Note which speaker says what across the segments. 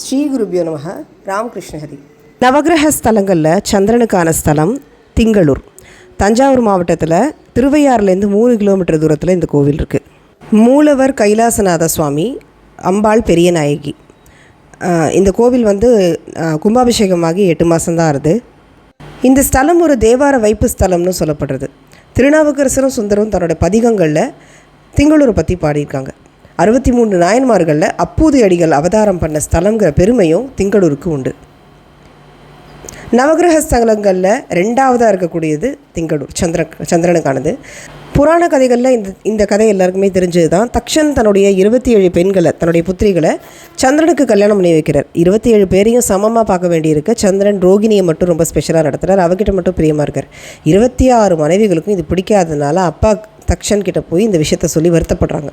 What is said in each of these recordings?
Speaker 1: ஸ்ரீ குருபியோ நமக ராமகிருஷ்ணஹரி நவகிரக ஸ்தலங்களில் சந்திரனுக்கான ஸ்தலம் திங்களூர். தஞ்சாவூர் மாவட்டத்தில் திருவையாறுலேருந்து மூணு கிலோமீட்டர் தூரத்தில் இந்த கோவில் இருக்குது மூலவர் கைலாசநாத சுவாமி அம்பாள் பெரிய நாயகி. இந்த கோவில் வந்து கும்பாபிஷேகமாகி எட்டு மாதம்தான் ஆகுது இந்த ஸ்தலம் ஒரு தேவார வைப்பு ஸ்தலம்னு சொல்லப்படுறது. திருநாவுக்கரசரும் சுந்தரம் தன்னோட பதிகங்களில் திங்களூரை பற்றி பாடியிருக்காங்க. அறுபத்தி மூணு நாயன்மார்களில் அப்பூதி அடிகள் அவதாரம் பண்ண ஸ்தலங்கிற பெருமையும் திங்களூருக்கு உண்டு. நவகிரக ஸ்தலங்களில் ரெண்டாவதாக இருக்கக்கூடியது திங்களூர் சந்திர சந்திரனுக்கானது. புராண கதைகளில் இந்த இந்த கதை எல்லாருக்குமே தெரிஞ்சது தான் தக்ஷன் தன்னுடைய இருபத்தி ஏழு பெண்களை தன்னுடைய புத்திரிகளை சந்திரனுக்கு கல்யாணம் பண்ணி வைக்கிறார். இருபத்தி ஏழு பேரையும் சமமாக பார்க்க வேண்டியிருக்கு. சந்திரன் ரோகிணியை மட்டும் ரொம்ப ஸ்பெஷலாக நடத்துகிறார் அவகிட்ட மட்டும் பிரியமாக இருக்கார். இருபத்தி ஆறு மனைவிகளுக்கும் இது பிடிக்காததுனால அப்பா தக்ஷன் கிட்ட போய் இந்த விஷயத்த சொல்லி வருத்தப்படுறாங்க.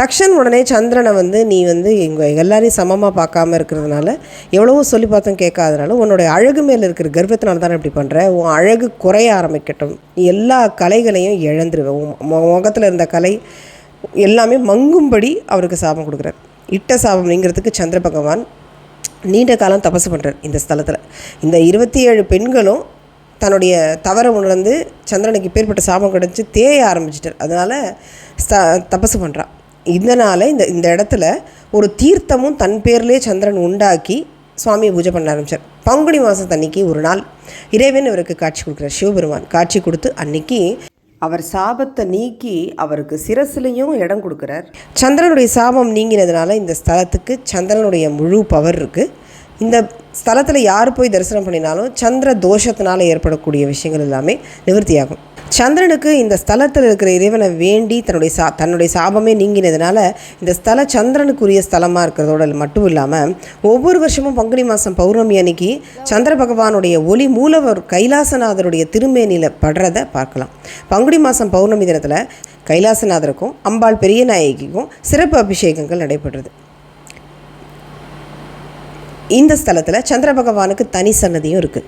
Speaker 1: தக்ஷன் உடனே சந்திரனை வந்து நீ வந்து எங்கள் எல்லாரையும் சமமாக பார்க்காம இருக்கிறதுனால எவ்வளவோ சொல்லி பார்த்தும் கேட்காதனால உன்னுடைய அழகு மேலே இருக்கிற கர்வத்தினால தானே இப்படி பண்ணுற உன் அழகு குறைய ஆரம்பிக்கட்டும். நீ எல்லா கலைகளையும் இழந்துருவேன் உன் இருந்த கலை எல்லாமே மங்கும்படி அவருக்கு சாபம் கொடுக்குறார். இட்ட சாபம்ங்கிறதுக்கு சந்திர பகவான் நீண்ட காலம் தபசு பண்ணுறார் இந்த ஸ்தலத்தில். இந்த இருபத்தி ஏழு பெண்களும் தன்னுடைய தவறை உணர்ந்து சந்திரனுக்கு பேர்பட்ட சாபம் கிடச்சி தேய ஆரம்பிச்சிட்டார். அதனால் ஸ்த தபசு பண்ணுறான் இதனால் இந்த இந்த இடத்துல ஒரு தீர்த்தமும் தன் பேர்லேயே சந்திரன் உண்டாக்கி சுவாமியை பூஜை பண்ண ஆரம்பித்தார் பங்குனி மாதம் அன்னைக்கு ஒரு நாள் இறைவன் இவருக்கு காட்சி கொடுக்குறார். சிவபெருமான் காட்சி கொடுத்து அன்னைக்கு அவர் சாபத்தை நீக்கி அவருக்கு சிரசிலையும் இடம் கொடுக்குறார். சந்திரனுடைய சாபம் நீங்கினதுனால இந்த ஸ்தலத்துக்கு சந்திரனுடைய முழு பவர் இருக்குது இந்த ஸ்தலத்தில் யார் போய் தரிசனம் பண்ணினாலும் சந்திர தோஷத்தினால் ஏற்படக்கூடிய விஷயங்கள் எல்லாமே நிவர்த்தியாகும். சந்திரனுக்கு இந்த ஸ்தலத்தில் இருக்கிற இறைவனை வேண்டி தன்னுடைய சா தன்னுடைய சாபமே நீங்கினதுனால இந்த ஸ்தல சந்திரனுக்குரிய ஸ்தலமாக இருக்கிறதோட மட்டும் இல்லாமல் ஒவ்வொரு வருஷமும் பங்குனி மாதம் பௌர்ணமி அன்னைக்கு சந்திர பகவானுடைய ஒளி மூலவர் கைலாசநாதருடைய திருமேனியில் படுறதை பார்க்கலாம். பங்குனி மாதம் பௌர்ணமி தினத்தில் கைலாசநாதருக்கும் அம்பாள் பெரிய நாயகிக்கும் சிறப்பு அபிஷேகங்கள் நடைபெறுறது. இந்த ஸ்தலத்தில் சந்திர பகவானுக்கு தனி சன்னதியும் இருக்குது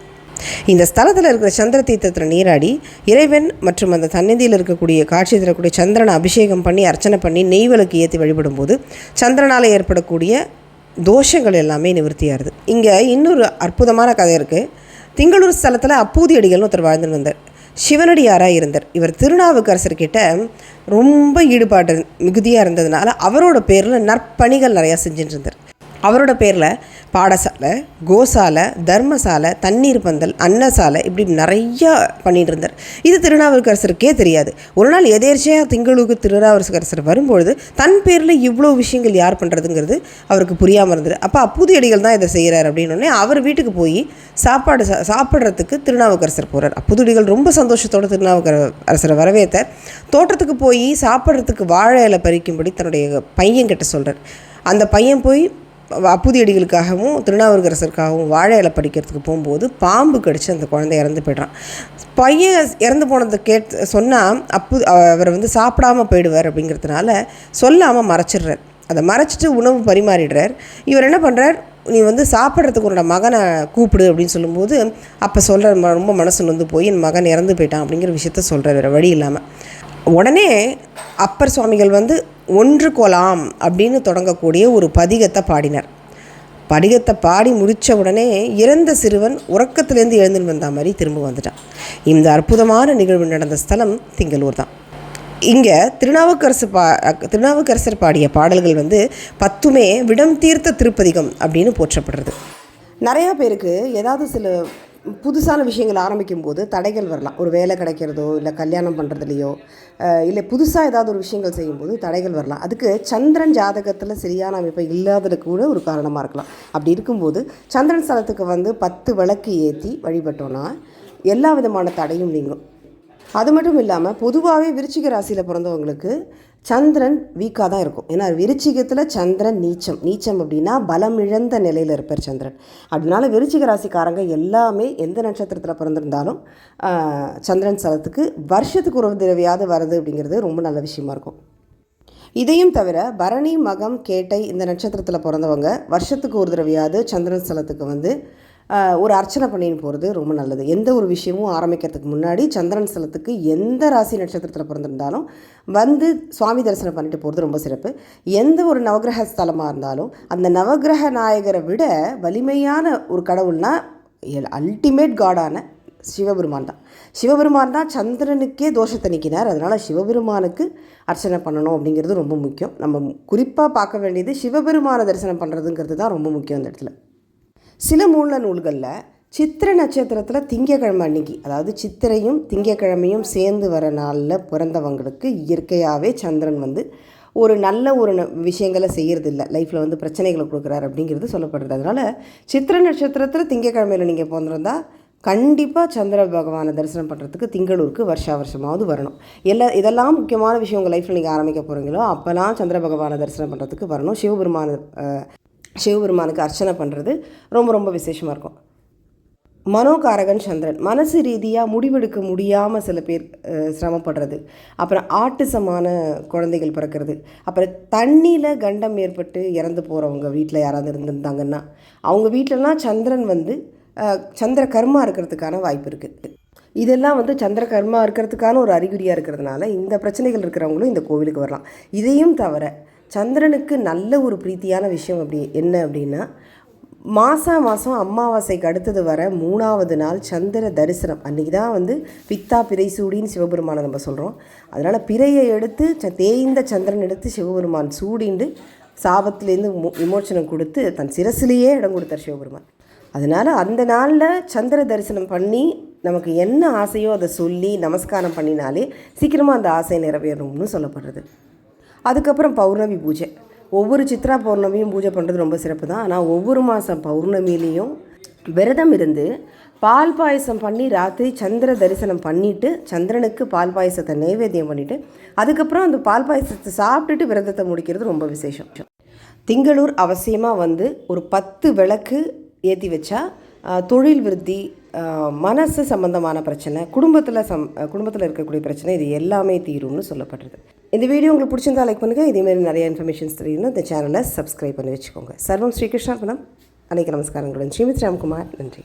Speaker 1: இந்த ஸ்தலத்தில் இருக்கிற சந்திர தீர்த்தத்தில் நீராடி இறைவன் மற்றும் அந்த சன்னதியில் இருக்கக்கூடிய காட்சி தரக்கூடிய சந்திரனை அபிஷேகம் பண்ணி அர்ச்சனை பண்ணி நெய் விளக்கு ஏற்றி வழிபடும்போது சந்திரனால் ஏற்படக்கூடிய தோஷங்கள் எல்லாமே நிவர்த்தியாகுது இங்கே இன்னொரு அற்புதமான கதை இருக்குது திங்களூர் ஸ்தலத்தில் அப்பூதி அடிகள்னு ஒருத்தர் வாழ்ந்துட்டு வந்தார். சிவனடியாராக இருந்தார். இவர் திருநாவுக்கரசர்கிட்ட ரொம்ப ஈடுபாடு மிகுதியாக இருந்ததுனால அவரோட பேரில் நற்பணிகள் நிறையா செஞ்சுட்டு இருந்தார். அவரோட பேரில் பாடசாலை கோசாலை தர்மசாலை தண்ணீர் பந்தல் அன்னசாலை இப்படி நிறையா பண்ணிட்டு இருந்தார். இது திருநாவுக்கரசருக்கே தெரியாது. ஒரு நாள் எதேர்ச்சியாக திங்களுக்கு திருநாவுக்கரசர் வரும்பொழுது தன் பேரில் இவ்வளோ விஷயங்கள் யார் பண்ணுறதுங்கிறது அவருக்கு புரியாமல் இருந்தது. அப்போ அப்புதியடிகள் தான் இதை செய்கிறார் அப்படின்னு அவர் வீட்டுக்கு போய் சாப்பாடு சா சாப்பிட்றதுக்கு திருநாவுக்கரசர் போகிறார் அப்புதுடிகள் ரொம்ப சந்தோஷத்தோட திருநாவுக்கர அரசரை வரவேற்ற தோட்டத்துக்கு போய் சாப்பிட்றதுக்கு வாழை இலை பறிக்கும்படி தன்னுடைய பையன்கிட்ட சொல்கிறார் அந்த பையன் போய் அப்புதி அடிகளுக்காகவும் திருநாவுக்கரசருக்காகவும் வாழை இலை படிக்கிறதுக்கு போகும்போது பாம்பு கடிச்சு அந்த குழந்தை இறந்து போய்ட்றான். பையன் இறந்து போனதை கேட் சொன்னால் அப்பு அவர் வந்து சாப்பிடாம போயிடுவார் அப்படிங்கிறதுனால சொல்லாமல் மறைச்சிடுறார். அதை மறைச்சிட்டு உணவு பரிமாறிடுறார். இவர் என்ன பண்ணுறார் நீ வந்து சாப்பிட்றதுக்கு உன்னோட மகனை கூப்பிடு அப்படின்னு சொல்லும்போது அப்போ சொல்கிற ரொம்ப மனசு வந்து போய் என் மகன் இறந்து போயிட்டான் அப்படிங்கிற விஷயத்த சொல்கிறார் வேறு வழி இல்லாமல் உடனே அப்பர் சுவாமிகள் வந்து ஒன்று கொலாம் அப்படின்னு தொடங்கக்கூடிய ஒரு பதிகத்தை பாடினார். படிகத்தை பாடி முடித்த உடனே இறந்த சிறுவன் உறக்கத்திலேருந்து எழுந்துன்னு வந்த மாதிரி திரும்ப வந்துட்டான். இந்த அற்புதமான நிகழ்வு நடந்த ஸ்தலம் திங்களூர் தான். இங்கே திருநாவுக்கரசு பா திருநாவுக்கரசர் பாடிய பாடல்கள் வந்து பத்துமே விடம் தீர்த்த திருப்பதிகம் அப்படின்னு போற்றப்படுறது. நிறையா பேருக்கு ஏதாவது சில புதுசான விஷயங்கள் ஆரம்பிக்கும் போது தடைகள் வரலாம். ஒரு வேலை கிடைக்கிறதோ இல்லை கல்யாணம் பண்ணுறதுலையோ இல்லை புதுசாக ஏதாவது ஒரு விஷயங்கள் செய்யும்போது தடைகள் வரலாம். அதுக்கு சந்திரன் ஜாதகத்தில் சரியான அமைப்பு இல்லாதது கூட ஒரு காரணமாக இருக்கலாம். அப்படி இருக்கும்போது சந்திரன் ஸ்தலத்துக்கு வந்து பத்து விளக்கு ஏற்றி வழிபட்டோன்னா எல்லா விதமான தடையும் நீங்கும். அது மட்டும் இல்லாமல் பொதுவாகவே விருச்சிக ராசியில் பிறந்தவங்களுக்கு சந்திரன் வீக்காக தான் இருக்கும். ஏன்னா விருச்சிகத்தில் சந்திரன் நீச்சம். நீச்சம் அப்படின்னா பலம் இழந்த நிலையில் இருப்பார் சந்திரன். அதனால விருச்சிக ராசிக்காரங்க எல்லாமே எந்த நட்சத்திரத்தில் பிறந்திருந்தாலும் சந்திரன் சலத்துக்கு வருஷத்துக்கு ஒரு தடவையாவது வருது அப்படிங்கிறது ரொம்ப நல்ல விஷயமா இருக்கும். இதையும் தவிர பரணி மகம் கேட்டை இந்த நட்சத்திரத்தில் பிறந்தவங்க வருஷத்துக்கு ஒரு தடவையாவது சந்திரன் ஸ்தலத்துக்கு வந்து ஒரு அர்ச்சனை பண்ணின்னு போகிறது ரொம்ப நல்லது. எந்த ஒரு விஷயமும் ஆரம்பிக்கிறதுக்கு முன்னாடி சந்திரன் ஸ்தலத்துக்கு எந்த ராசி நட்சத்திரத்தில் பிறந்திருந்தாலும் வந்து சுவாமி தரிசனம் பண்ணிட்டு போகிறது ரொம்ப சிறப்பு. எந்த ஒரு நவக்கிரக ஸ்தலமாக இருந்தாலும் அந்த நவக்கிரக நாயகரை விட வலிமையான ஒரு கடவுள்னா அல்டிமேட் காடான சிவபெருமான் தான். சிவபெருமான் தான் சந்திரனுக்கே தோஷத்தை நிற்கினார் அதனால் சிவபெருமானுக்கு அர்ச்சனை பண்ணணும் அப்படிங்கிறது ரொம்ப முக்கியம். நம்ம குறிப்பாக பார்க்க வேண்டியது சிவபெருமான தரிசனம் பண்ணுறதுங்கிறது தான் ரொம்ப முக்கியம் அந்த இடத்துல. சில மூல நூல்களில் சித்திர நட்சத்திரத்தில் திங்கக்கிழமை அன்னைக்கு அதாவது சித்திரையும் திங்கக்கிழமையும் சேர்ந்து வர நாளில் பிறந்தவங்களுக்கு இயற்கையாகவே சந்திரன் வந்து ஒரு நல்ல ஒரு ந- விஷயங்களை செய்கிறதில்ல லைஃப்பில் வந்து பிரச்சனைகளை கொடுக்குறாரு அப்படிங்கிறது சொல்லப்படுறது அதனால் சித்திரை நட்சத்திரத்தில் திங்கக்கிழமையில் நீங்கள் பிறந்திருந்தா கண்டிப்பாக சந்திர பகவானை தரிசனம் பண்ணுறதுக்கு திங்களூருக்கு வருஷா வருஷமாவது வரணும். எல்லா இதெல்லாம் முக்கியமான விஷயம் உங்கள் லைஃப்பில் நீங்கள் ஆரம்பிக்க போகிறீங்களோ அப்போல்லாம் சந்திர பகவானை தரிசனம் பண்ணுறதுக்கு வரணும். சிவபெருமான சிவபெருமானுக்கு அர்ச்சனை பண்ணுறது ரொம்ப ரொம்ப விசேஷமாக இருக்கும். மனோகாரகன் சந்திரன் மனசு ரீதியாக முடிவெடுக்க முடியாமல் சில பேர் சிரமப்படுறது. அப்புறம் ஆட்டிசமான குழந்தைகள் பிறக்கிறது. அப்புறம் தண்ணியில் கண்டம் ஏற்பட்டு இறந்து போகிறவங்க வீட்டில் யாராவது இருந்திருந்தாங்கன்னா அவங்க வீட்டிலலாம் சந்திரன் வந்து சந்திர கர்மா இருக்கிறதுக்கான வாய்ப்பு இருக்குது இதெல்லாம் வந்து சந்திர கர்மா இருக்கிறதுக்கான ஒரு அறிகுறியாக இருக்கிறதுனால இந்த பிரச்சனைகள் இருக்கிறவங்களும் இந்த கோவிலுக்கு வரலாம். இதையும் தவிர சந்திரனுக்கு நல்ல ஒரு பிரீத்தியான விஷயம் அப்படி என்ன அப்படின்னா மாதம் மாதம் அமாவாசைக்கு அடுத்தது வர மூணாவது நாள் சந்திர தரிசனம். அன்றைக்கி தான் வந்து பித்தா பிறை சூடின்னு சிவபெருமானை நம்ம சொல்கிறோம் அதனால் பிறையை எடுத்து ச- தேய்ந்த சந்திரன் எடுத்து சிவபெருமான் சூடிண்டு சாபத்துலேருந்து விமோச்சனம் கொடுத்து தன் சிரசிலேயே இடம் கொடுத்தார் சிவபெருமான். அதனால் அந்த நாளில் சந்திர தரிசனம் பண்ணி நமக்கு என்ன ஆசையோ அதை சொல்லி நமஸ்காரம் பண்ணினாலே சீக்கிரமாக அந்த ஆசை நிறைவேறணும்னு சொல்லப்படுறது. அதுக்கப்புறம் பௌர்ணமி பூஜை. ஒவ்வொரு சித்ரா பௌர்ணமியும் பூஜை பண்ணுறது ரொம்ப சிறப்பு தான். ஆனால் ஒவ்வொரு மாதம் பௌர்ணமியிலையும் விரதம் இருந்து பால் பாயசம் பண்ணி ராத்திரி சந்திர தரிசனம் பண்ணிவிட்டு சந்திரனுக்கு பால் பாயசத்தை நைவேத்தியம் பண்ணிவிட்டு அதுக்கப்புறம் அந்த பால் பாயசத்தை சாப்பிட்டுட்டு விரதத்தை முடிக்கிறது ரொம்ப விசேஷம். திங்களூர் அவசியமாக வந்து ஒரு பத்து விளக்கு ஏற்றி வச்சா தொழில் விருத்தி மனசு சம்பந்தமான பிரச்சனை குடும்பத்தில் சம் குடும்பத்தில் இருக்கக்கூடிய பிரச்சனை இது எல்லாமே தீரும்னு சொல்லப்படுறது. இந்த வீடியோ உங்களுக்கு பிடிச்சிருந்தா லைக் பண்ணுங்கள் இதேமாரி நிறைய இன்ஃபர்மேஷன்ஸ் தெரியணும் இந்த சேனலை சப்ஸ்கிரைப் பண்ணி வச்சுக்கோங்க. சர்வம் ஸ்ரீகிருஷ்ணா பணம் அனைக்கு நமஸ்காரங்களுடன். ஸ்ரீமித் ராம்குமார் நன்றி.